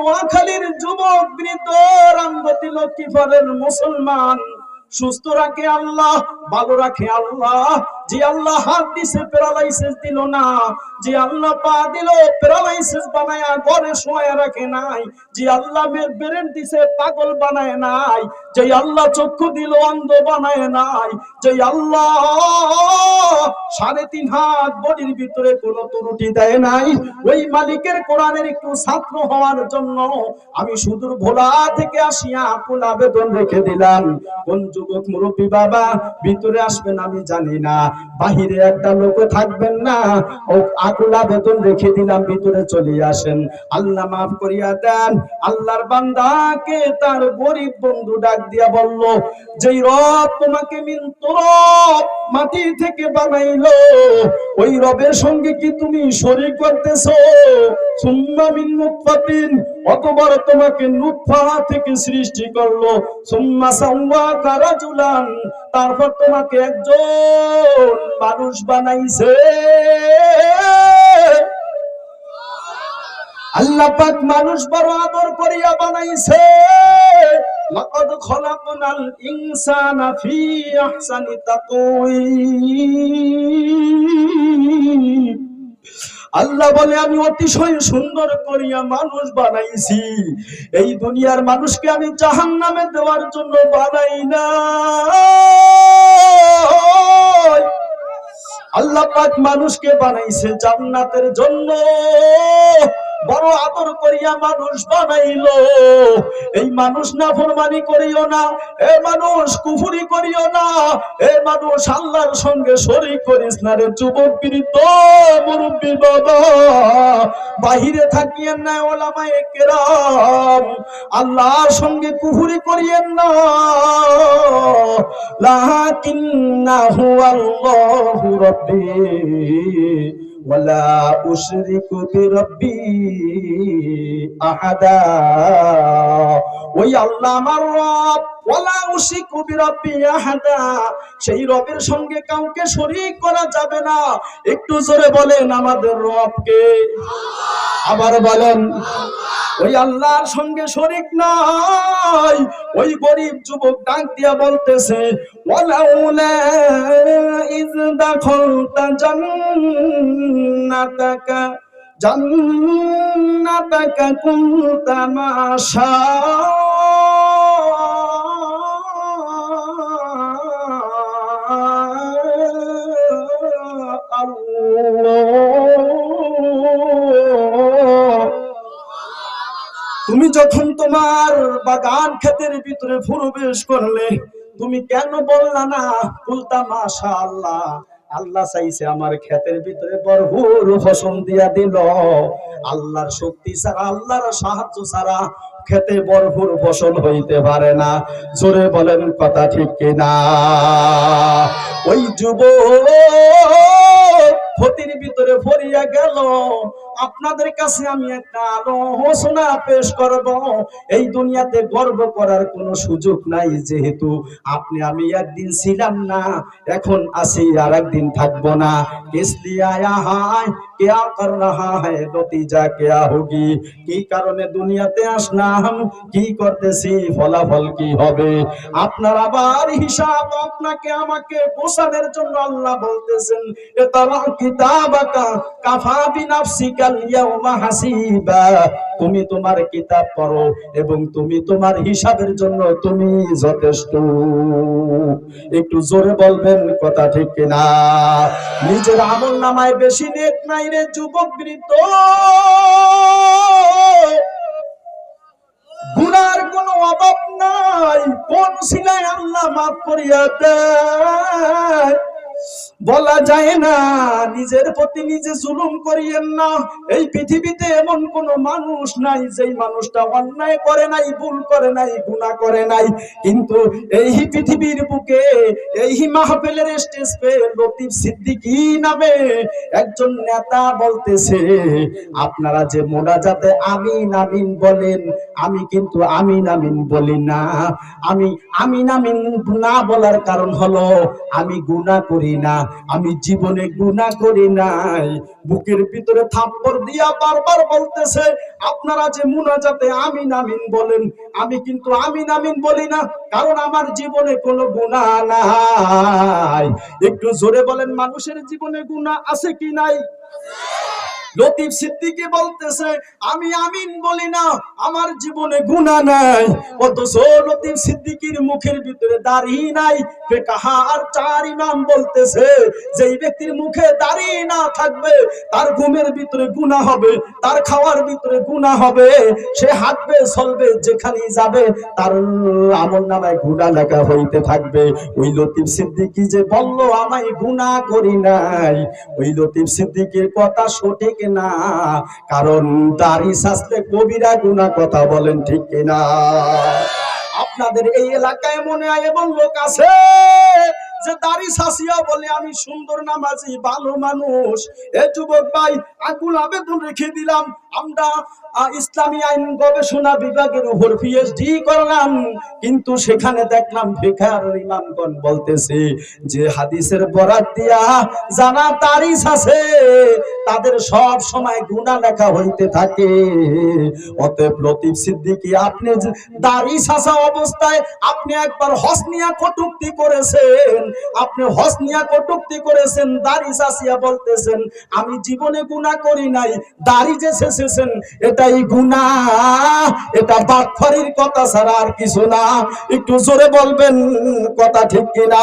নোয়াখালীর যুবক বৃদ্ধ রামগতি লক্ষ্মীপুরের মুসলমান সুস্থ রাখে আল্লাহ ভালো রাখে আল্লাহ যে আল্লাহ হাত দিছে প্যারালাইসিস দিল না, যে আল্লাহ পা দিল, প্যারালাইসিস বানায়া ঘরে শোয়া রাখে নাই, যে আল্লাহ ব্রেন দিছে, পাগল বানায় নাই, যে আল্লাহ চক্ষু দিল, অন্ধ বানায় নাই, যে আল্লাহ সাড়ে তিন হাত বডির ভিতরে কোনো ত্রুটি দেয় নাই, ওই মালিকের কোরআনের একটু ছাত্র হওয়ার জন্য আমি সুদূর ভোলা থেকে আসিয়া আকুল আবেদন রেখে দিলাম। কোন যুবক মুরব্বী বাবা, ভিতরে আসবেন আমি জানি না। বাহিরে একটা লোক থাকবেন না। ও আকুলা বেতন রেখে দিলাম, ভিতরে চলে আসেন। আল্লাহ মাফ করিয়া দেন। আল্লাহর বান্দাকে তার গরিব বন্ধু ডাক দিয়া বলল, যেই রব তোমাকে মিন তরব মাটি থেকে বানাইলো ওই রবের সঙ্গে কি তুমি শরীর করতেছো? সৃষ্টি করল। তারপর তোমাকে একজন মানুষ বানাইছে। আল্লাহ মানুষ বড় আদর করিয়া বানাইছে। আহসানি তাকওয়িম আল্লাহ বলে, আমি অতিশয় সুন্দর করিয়া মানুষ বানাইছি। এই দুনিয়ার মানুষকে আমি জাহান নামে দেওয়ার জন্য বানাই না আল্লাহ পাক মানুষকে বানাইছে জান্নাতের জন্য। বড় আদর করিয়া মানুষ বানাইলো। এই মানুষ না ফরমানি করিও না, এ মানুষ কুফুরি করিও না, এ মানুষ আল্লাহর সঙ্গে শরীক করিস না রে যুবক বৃদ্ধ, মুরব্বী বাবা। বাহিরে থাকিয়েন না ওলামায়ে কেরাম, আল্লাহর সঙ্গে কুফুরি করিয়েন না। লাকিন্নাহু আল্লাহু রাব্বি। ولا أشرك بربي أحدا ওই আল্লাহ আমার রব ওয়ালা উশিকু বিরাব্বি আহাদা সেই রবের সঙ্গে কাউকে শরীক করা যাবে না একটু জোরে বলেন আমাদের রবকে আবার বলেন ওই আল্লাহর সঙ্গে শরিক নাই ওই গরিব যুবক ডাক দিয়া বলতেছে, ওয়ালাউলা ইজ দাখালতা জান্নাতাকা জান্নাতাকা মাশা যখন তোমার বাগান ক্ষেতের ভিতরে প্রবেশ করলে, তুমি কেন বললা না, বলতা মাশা আল্লাহ আল্লাহ চাইছে আমার ক্ষেতের ভিতরে ভরপুর ফসল দিয়া দিল। আল্লাহর শক্তি ছাড়া, আল্লাহর সাহায্য ছাড়া খেতে ভরপুর ফসল হইতে পারে না। জোরে বলেন কথা ঠিক কিনা? ওই যুব ক্ষতির ভিতরে ভরিয়া গেল। আপনাদের কাছে আমি একটা আলোচনা পেশ করব। এই দুনিয়াতে গর্ব করার কোনো সুযোগ নাই, যেহেতু আপনি, আমি একদিন ছিলাম না, এখন আসি আর একদিন থাকব না। আয়া হায় রাহা নতিজা কি কারণে দুনিয়াতে আসলাম? কি করতেছি? ফলাফল কি হবে? আপনার আবার হিসাব আপনাকে, আমাকে বোসানের জন্য আল্লাহ বলতেছেন, এ কাফা বিনাফসিকা তুমি তোমার কিতাব পড়ো এবং তুমি তোমার হিসাবের জন্য তুমি যথেষ্ট। একটু জোরে বলবেন কথা ঠিক কিনা? নিজের আমল নামায় বেশি নেক নাই রে যুবক বৃদ্ধ। গুনার কোনো অভাব নাই। কোন সিলাই আল্লাহ মাফ করিয়া দেয়। বলা যায় না, নিজের প্রতি নিজে জুলুম করিয়েন না। এই পৃথিবীতে এমন কোন মানুষ নাই, যেই মানুষটা অন্যায় করে নাই, ভুল করে নাই, গুনাহ করে নাই। কিন্তু এই পৃথিবীর বুকে, এই মাহফিলের স্টেজ পে লতিফ সিদ্দিকী নামে একজন নেতা বলতেছে, আপনারা যে মোনাজাতে আমিন আমিন বলেন, আমি কিন্তু আমিন আমিন বলি না। আমি আমিন আমিন না বলার কারণ হলো, আমি গুনাহ করি না, আমি জীবনে গুণা করি নাই। বুকের ভিতরে থাপ্পড় দিয়া বারবার বলতেছে, আপনারা যে মুনাজাতে আমি নামিন বলেন, আমি কিন্তু আমি নামিন বলি না, কারণ আমার জীবনে কোনো গুণা নাই। একটু জোরে বলেন, মানুষের জীবনে গুণা আছে কি নাই? লতিফ সিদ্দিকি বলতেছে, আমি আমিন বলি না, আমার জীবনে গুণা নাই। অথচ লতিফ সিদ্দিকির মুখের ভিতরে দাড়ি নাই। চার ইমাম বলতেছে যে এই ব্যক্তির মুখে না থাকবে, তার ঘুমের ভিতরে গুণা হবে, তার খাওয়ার ভিতরে গুণা হবে। সে হাঁটবে, চলবে, যেখানেই যাবে, তার আমল নামায় গুণা লেখা হইতে থাকবে। ওই লতিফ সিদ্দিকি যে বলল, আমায় গুণা করি নাই। ওই লতিফ সিদ্দিকির কথা সঠিক না। কারণ দাড়ি শাস্তে কবিরা গুণা কথা বলেন ঠিক কিনা? আপনাদের এই এলাকায় মনে হয় এবং লোক আছে যে দাড়ি শাসিয়া বলে, আমি সুন্দর নামাজি, ভালো মানুষ। এ যুবক ভাই আকুল আবেদন রেখে দিলাম। আমরা ইসলামী আইন গবেষণা বিভাগের উপর পিএইচডি করলাম, কিন্তু সেখানে দেখলাম ফিকার ইমামগণ বলতেছে যে হাদিসের বরাত দিয়া জানা তারিস আছে, তাদের সব সময় গুণা লেখা হইতে থাকে। অতএব লতিফ সিদ্দিকী, আপনি দাড়ি শাসা অবস্থায় আপনি একবার হসনিয়া কটুক্তি করেছেন, আপনি হসনিয়া কটুক্তি করেছেন দাড়ি শাসিয়া বলতেছেন, আমি জীবনে গুণা করি নাই দাড়ি যে শেষেছেন এটাই গুণা এটা বাটফারির কথা ছাড়া আর কিছু না। একটু জোরে বলবেন, কথা ঠিক কিনা?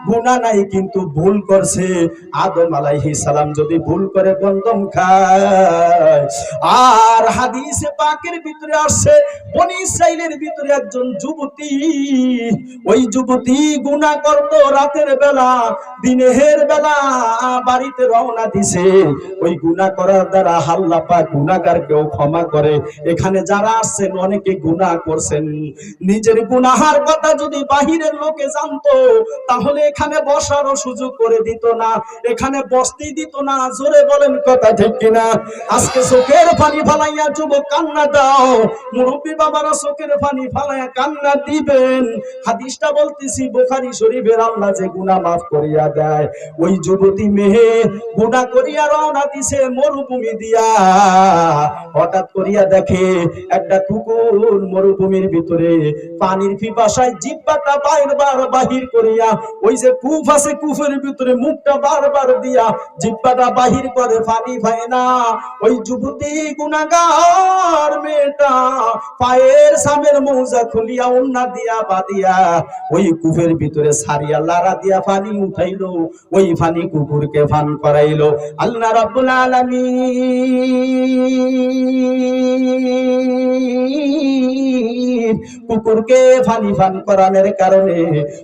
গুনাহ নাই, কিন্তু ভুল করছে। আদম আলাইহিস সালাম যদি ভুল করে গন্ধম খায়। আর হাদিসে পাকের ভিতরে আসছে, বনি ইসরাইলের ভিতরে একজন যুবতী, ওই যুবতী গুনাহ করতো রাতের বেলা দিনের বেলা বাড়িতে রওনা দিছে। ওই গুনাহ করার দ্বারা আল্লাহ পাক গুনাহগারকেও ক্ষমা করে। এখানে যারা আসছেন, অনেকে গুনাহ করছেন। নিজের গুনাহার কথা যদি বাহিরের লোকে জানতো, তাহলে এখানে বসারও সুযোগ করে দিত না। এখানে বসতেই দিত না, জোরে বলেন কথা ঠিক কিনা? আজকে চোখের পানি ফালাইয়া যুবক কান্না দাও। মুরব্বী বাবারা চোখের পানি ফালাইয়া কান্না দিবেন। হাদিসটা বলতেছি, বোখারি শরীফের আল্লাহ যে গুনাহ মাফ করিয়া দেয়। ওই যুবতী মেয়ে গুনাহ করিয়া রওনা দিছে মরুভূমি দিয়া। হঠাৎ করিয়া দেখে একটা কুকুর মরুভূমির ভিতরে পানির পিপাসায় জিব্বাটা বারবার বাহির করিয়া ওই আছে ভিতরে মুখটা বারবার দিয়া জিব্বাটা বাহির করে পায় না। ওই যুবতী গুনাগার মেয়েটা পায়ের সামের মৌজা খুলিয়া উন্না দিয়া বাদিয়া ওই ভিতরে সারিয়া লারা দিয়া পানি উঠাইলো। ওই পানি কুকুরকে পান করাইলো। আল্লাহ কুকুরকে ফানি ফান করানোর কারণে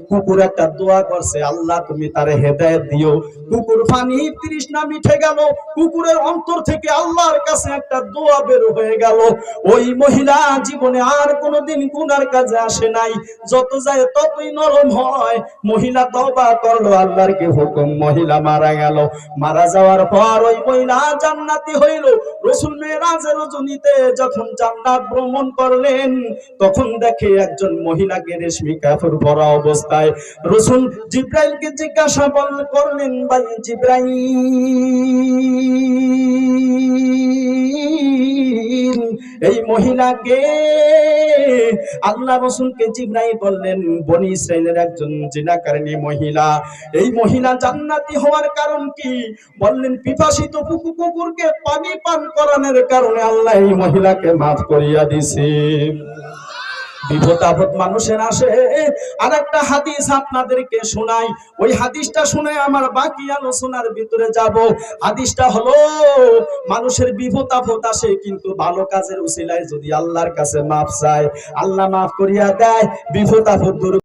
কুকুর একটা দোয়া করছে আল্লাহ তুমি তারে হেদায়েত দিও। কুকুর ফানি তৃষ্ণা মিঠে গেল, কুকুরের অন্তর থেকে আল্লাহর কাছে একটা দোয়া বের হয়ে গেল। ওই মহিলা জীবনে আর কোনোদিন গুনার কাজে আসে নাই, যত যায় ততই নরম হয়। মহিলা তওবা করল, আল্লাহর কি হুকুম? মহিলা মারা গেল। মারা যাওয়ার পর ওই মহিলা জান্নাতি হইল। রসুল মেরাজের রজনীতে যখন জান্নাত ভ্রমণ করলেন, তখন দেখে একজন মহিলাকে রেশমি কাপড় পরা অবস্থায়। রসুল জিব্রাইলকে জিজ্ঞাসা বল- করলেন, ভাই জিব্রাইল, এই মহিলাকে আল্লাহ রসুলকে জিব্রাইল বললেন, বনি ইসরাইলের একজন জিনাকারিনী মহিলা। এই মহিলা জান্নাতি হওয়ার কারণ কি? বললেন, পিপাসিত কুকু কুকুরকে পানি পান করানোর কারণে আল্লাহ এই মহিলাকে মাফ করিয়া দিছে। বিপদ আপদ মানুষের আসে। আর একটা হাদিস আপনাদেরকে শোনাই। ওই হাদিসটা শুনে আমার বাকি আলোচনার ভিতরে যাব। হাদিসটা হলো, মানুষের বিপদ আপদ আসে কিন্তু ভালো কাজের উসিলায় যদি আল্লাহর কাছে মাফ চায়, আল্লাহ মাফ করিয়া দেয় বিপদ আপদ দূর